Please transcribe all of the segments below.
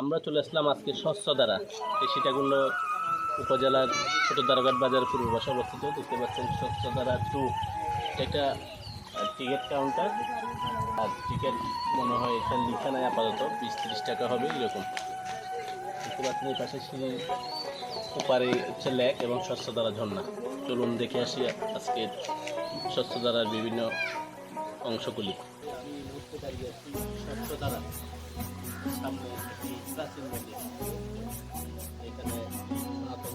আমরা চলে আসলাম আজকে স্বচ্ছ দ্বারা। এই সীতাকুণ্ড উপজেলার ছোট দ্বারঘাট বাজার পূর্ব পাশে অবস্থিত, দেখতে পাচ্ছেন স্বচ্ছ দ্বারা টু। এটা টিকিট কাউন্টার আর টিকিট মনে হয় এখানে লিখা নাই, আপাতত বিশ তিরিশ টাকা হবে, এরকম। দেখতে পাচ্ছেন এই পাশে সিঁড়ির ওপারে হচ্ছে লেক এবং স্বচ্ছ দ্বারা ঝর্ণা। চলুন দেখে আসি আজকের স্বচ্ছ দ্বারার বিভিন্ন অংশগুলি। আমি সামনে প্রাচীন মন্দির এখানে সনাতন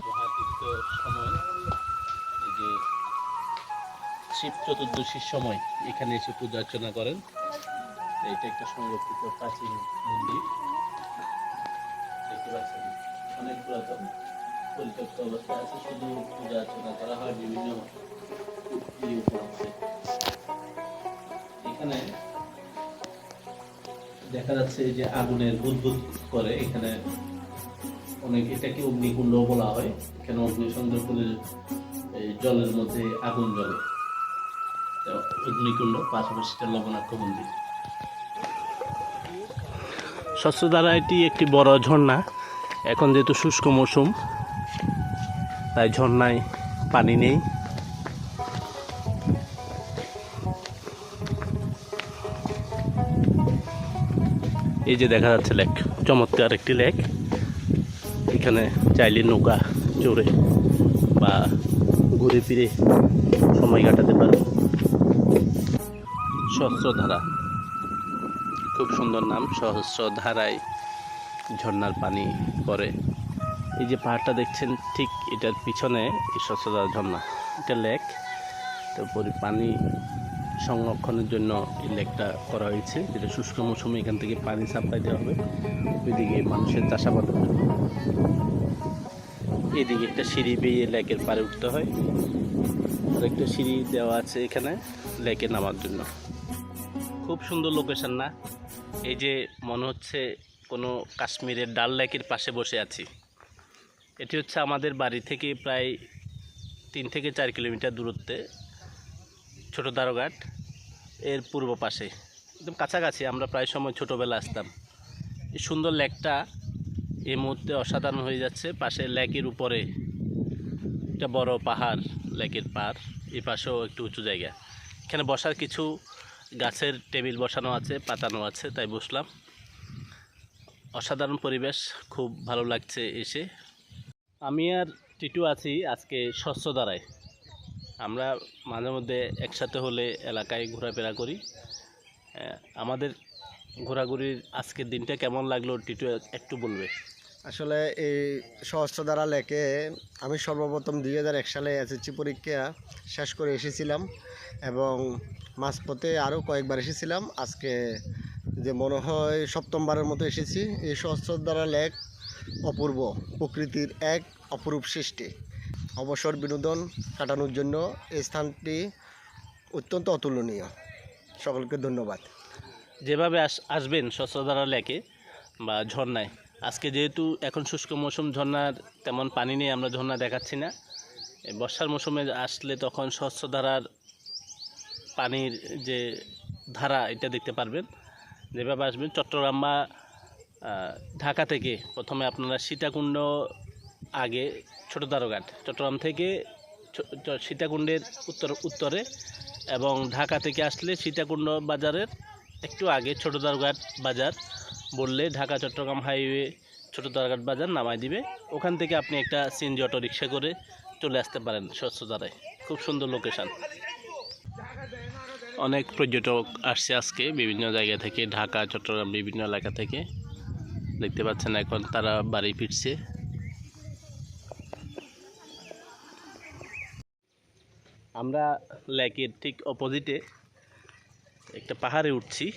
মহাতীর্থ সময় এই যে শিব চতুর্দশীর সময় এখানে এসে পূজা অর্চনা করেন। এটা একটা সংরক্ষিত প্রাচীন মন্দির। দেখতে পাচ্ছেন, অনেক পুরাতন, পরিত্যক্ত অবস্থায় আছে। শুধু পূজা অর্চনা করা হয় বিভিন্ন দেখা যাচ্ছে যে আগুনের বুদবুদ করে এখানে অনেক এটাকে অগ্নিকুণ্ড বলা হয় এখানে অগ্নি সংযোগ করে জলের মধ্যে আগুন জ্বলে। অগ্নিকুণ্ড, পাশাপাশি লবণাক্ষ মন্দির। স্বচ্ছধারা এটি একটি বড় ঝর্ণা। এখন যেহেতু শুষ্ক মৌসুম, তাই ঝর্ণায় পানি নেই। এই যে দেখা যাচ্ছে লেক, চমৎকার একটি লেক। এখানে চাইলে নৌকা চড়ে বা ঘুরে ফিরে সময় কাটাতে পারে। সহস্রধারা, খুব সুন্দর নাম, সহস্রধারায় ঝর্ণার পানি পরে এই যে পাহাড়টা দেখছেন, ঠিক এটার পিছনে সহস্রধারা ঝর্ণা এটা লেক। তারপরে পানি সংরক্ষণের জন্য এই লেকটা করা হয়েছে, যেটা শুষ্ক মৌসুমে এখান থেকে পানি সাপ্লাই দেওয়া হবে। ওইদিকে মানুষের চাষাবাদের জন্য এদিকে একটা সিঁড়ি বেয়ে লেকের পাড়ে উঠতে হয়। আর একটা সিঁড়ি দেওয়া আছে এখানে লেকে নামার জন্য। খুব সুন্দর লোকেশন না? এই যে মনে হচ্ছে কোনো কাশ্মীরের ডাল লেকের পাশে বসে আছি। এটি হচ্ছে আমাদের বাড়ি থেকে প্রায় তিন থেকে চার কিলোমিটার দূরত্বে, ছোটো দ্বারঘাট এর পূর্ব পাশে। একদম কাছাকাছি, আমরা প্রায় সময় ছোটোবেলা আসতাম। এই সুন্দর লেকটা এই মুহূর্তে অসাধারণ হয়ে যাচ্ছে। পাশে লেকের উপরে একটা বড় পাহাড়, লেকের পার, এই পাশেও একটু উঁচু জায়গা। এখানে বসার কিছু গাছের টেবিল বসানো আছে, পাতানো আছে, তাই বসলাম। অসাধারণ পরিবেশ, খুব ভালো লাগছে এসে। আমি আর টিটু আছি আজকে স্বচ্ছ দ্বারায়। আমরা মাঝে মধ্যে একসাথে হলে এলাকায় ঘোরাফেরা করি। আমাদের ঘোরাঘুরির আজকের দিনটা কেমন লাগল, টিটু একটু বলবে? আসলে এই সহস্রধারা লেকে আমি সর্বপ্রথম দুই হাজার এক সালে এসএসসি পরীক্ষা শেষ করে এসেছিলাম এবং মাঝপথে আরও কয়েকবার এসেছিলাম। আজকে যে মনে হয় সপ্তমবারের মতো এসেছি। এই সহস্রধারা লেক অপূর্ব, প্রকৃতির এক অপরূপ সৃষ্টি। অবসর বিনোদন কাটানোর জন্য এই স্থানটি অত্যন্ত অতুলনীয়। সকলকে ধন্যবাদ। যেভাবে আস, আসবেন স্বচ্ছধারা লেকে বা ঝর্ণায়, আজকে যেহেতু এখন শুষ্ক মৌসুম, ঝর্ণার তেমন পানি নেই, আমরা ঝর্ণা দেখাচ্ছি না। বর্ষার মৌসুমে আসলে তখন স্বচ্ছধারার পানির যে ধারা, এটা দেখতে পারবেন। যেভাবে আসবেন, চট্টগ্রাম বা ঢাকা থেকে প্রথমে আপনারা সীতাকুণ্ড আগে ছোট দ্বারঘাট চট্টগ্রাম থেকে সীতাকুণ্ডের উত্তর, উত্তরে এবং ঢাকা থেকে আসলে সীতাকুণ্ড বাজারের একটু আগে ছোট দ্বারঘাট বাজার বললে ঢাকা চট্টগ্রাম হাইওয়ে ছোট দ্বারঘাট বাজার নামাই দিবে। ওখান থেকে আপনি একটা সিএনজি অটো রিক্সা করে চলে আসতে পারেন স্বচ্ছতারায় খুব সুন্দর লোকেশান। অনেক পর্যটক আসছে আজকে বিভিন্ন জায়গা থেকে, ঢাকা, চট্টগ্রাম বিভিন্ন এলাকা থেকে। দেখতে পাচ্ছেন এখন তারা বাড়ি ফিরছে। আমরা লেকের ঠিক অপোজিটে একটা পাহাড়ে উঠছি।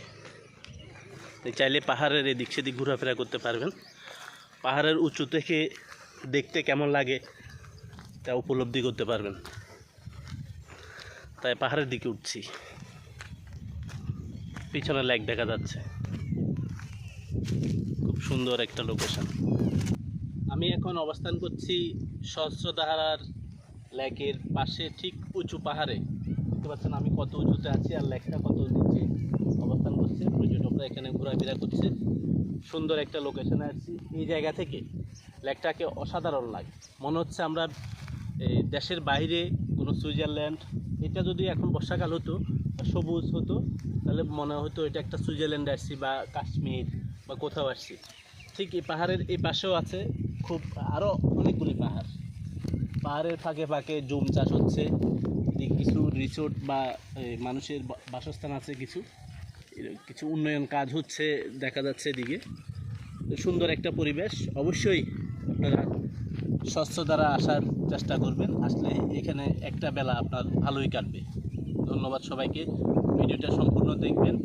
চাইলে পাহাড়ের এদিক সেদিক ঘোরাফেরা করতে পারবেন। পাহাড়ের উঁচু থেকে দেখতে কেমন লাগে তা উপলব্ধি করতে পারবেন। তাই পাহাড়ের দিকে উঠছি। পিছনে লেক দেখা যাচ্ছে। খুব সুন্দর একটা লোকেশন আমি এখন অবস্থান করছি সহস্রধারার লেকের পাশে ঠিক উঁচু পাহাড়ে। দেখতে পাচ্ছেন আমি কত উঁচুতে আছি আর লেকটা কত নিচে অবস্থান করছে। পর্যটকরা এখানে ঘোরাফেরা করছে। সুন্দর একটা লোকেশনে আসছি এই জায়গা থেকে লেকটাকে অসাধারণ লাগে। মনে হচ্ছে আমরা দেশের বাইরে কোনো সুইজারল্যান্ড, এটা যদি এখন বর্ষাকাল হতো সবুজ হতো, তাহলে মনে হতো এটা একটা সুইজারল্যান্ডে আসছি বা কাশ্মীর বা কোথাও আসছি। ঠিক এই পাহাড়ের এই পাশেও আছে খুব আরও অনেকগুলি পাহাড়। পাহাড়ের ফাঁকে ফাঁকে জুম চাষ হচ্ছে। কিছু রিসোর্ট বা মানুষের বাসস্থান আছে কিছু। কিছু উন্নয়ন কাজ হচ্ছে, দেখা যাচ্ছে এদিকে। সুন্দর একটা পরিবেশ। অবশ্যই আপনারা স্বচ্ছ দ্বারা আসার চেষ্টা করবেন। আসলে এখানে একটা বেলা আপনার ভালোই কাটবে। ধন্যবাদ সবাইকে। ভিডিওটা সম্পূর্ণ দেখবেন।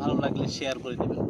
ভালো লাগলে শেয়ার করে দেবেন।